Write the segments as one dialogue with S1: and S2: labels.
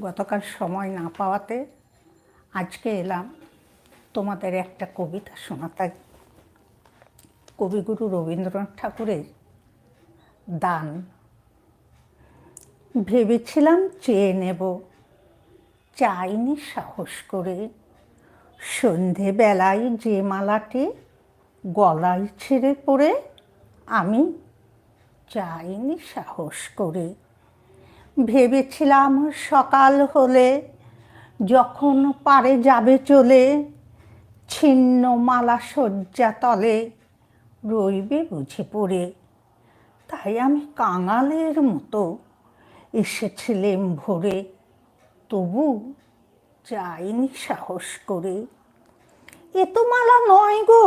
S1: গতকাল সময় না পাওয়াতে আজকে এলাম তোমাদের একটা কবিতা শোনাতে। কবিগুরু রবীন্দ্রনাথ ঠাকুরের দান। ভেবেছিলাম চেয়ে নেব, চাইনি সাহস করে। সন্ধেবেলায় যে মালাটি গলায় ছেড়ে পড়ে, আমি চাইনি সাহস করে। ভেবেছিলাম সকাল হলে যখন পারে যাবে চলে, ছিন্ন মালা শয্যা তলে রইবে বুঝে পড়ে। তাই আমি কাঙালের মতো এসেছিলেম ভোরে, তবু যাইনি সাহস করে। এ তো মালা নয় গো,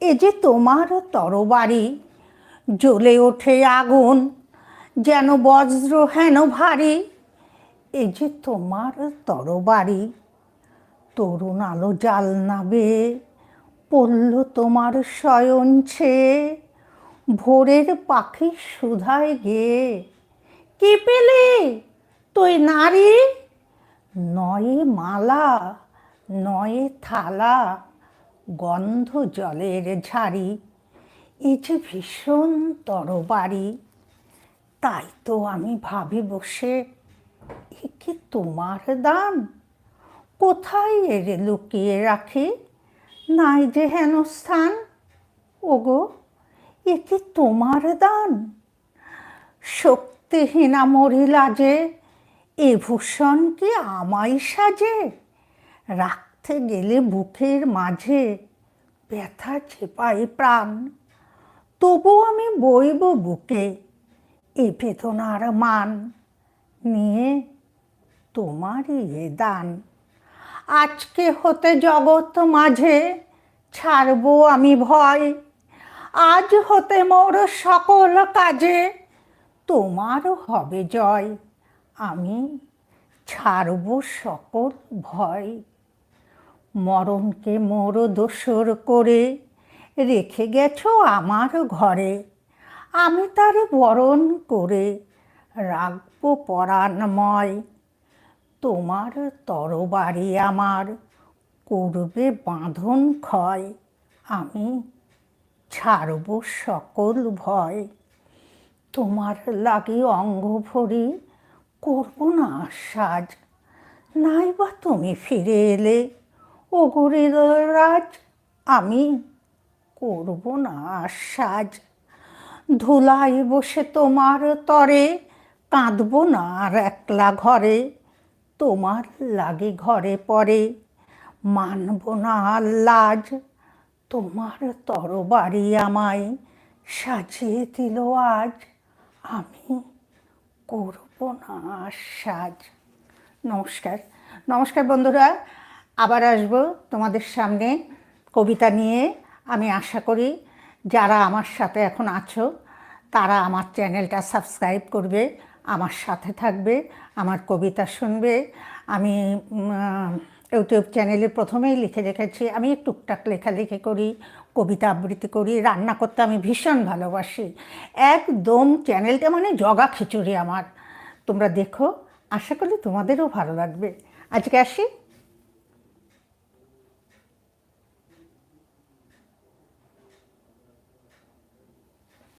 S1: এ যে তোমার তরবারি, জ্বলে ওঠে আগুন। যেন বজ্র হেন ভারী, এ যে তোমার তরবারি, তরুণ আলো জাল নাবে, পড়ল তোমার শয়ন ছেয়ে ভোরের পাখি সুধায় গে। কি পেলে? তুই নারী? নয়ে মালা, নয়ে থালা, গন্ধ জলের ঝাড়ি, এ যে ভীষণ তরবারি তাই তো আমি ভাবি বসে, এ কি তোমার দান? কোথায় এরে লুকিয়ে রাখি? নাই যে হেন স্থান ওগো, এ কি তোমার দান? শক্তিহীনা মরিলা যে, এ ভূষণ কি আমাই সাজে? রাখতে গেলে বুকের মাঝে ব্যথা চেপাই প্রাণ। তবু আমি বইব বুকে এ বেদনার মান নিয়ে তোমারই এ দান। আজকে হতে জগৎ মাঝে ছাড়বো আমি ভয়। আজ হতে মোর সকল কাজে তোমারও হবে জয়। আমি ছাড়ব সকল ভয়। মরণকে মোর দোসর করে রেখে গেছো আমার ঘরে। আমি তার বরণ করে রাখব পরাণময়। তোমার তরবারি আমার করবে বাঁধন ক্ষয়। আমি ছাড়ব সকল ভয়। তোমার লাগে অঙ্গ ভরি করব না সাজ নাই বা তুমি ফিরে এলে ও রাজ আমি করব না সাজ ধুলাই বসে তোমার তরে, কাঁদব না আর একলা ঘরে, তোমার লাগে ঘরে পরে, মানব না আর লাজ, তোমার তরবারি আমায় সাজিয়ে দিল আজ, আমি করব না সাজ। নমস্কার নমস্কার বন্ধুরা, আবার আসব তোমাদের সামনে কবিতা নিয়ে। আমি আশা করি যারা আমার সাথে এখন আছো, তারা আমার চ্যানেলটা সাবস্ক্রাইব করবে, আমার সাথে থাকবে, আমার কবিতা শুনবে। আমি ইউটিউব চ্যানেলে প্রথমেই লিখে রেখেছি, আমি টুকটাক লেখালেখি করি, কবিতা আবৃত্তি করি, রান্না করতে আমি ভীষণ ভালোবাসি। একদম চ্যানেলটা মানে জগা খিচুড়ি আমার। তোমরা দেখো, আশা করি তোমাদেরও ভালো লাগবে। আজকে আসি?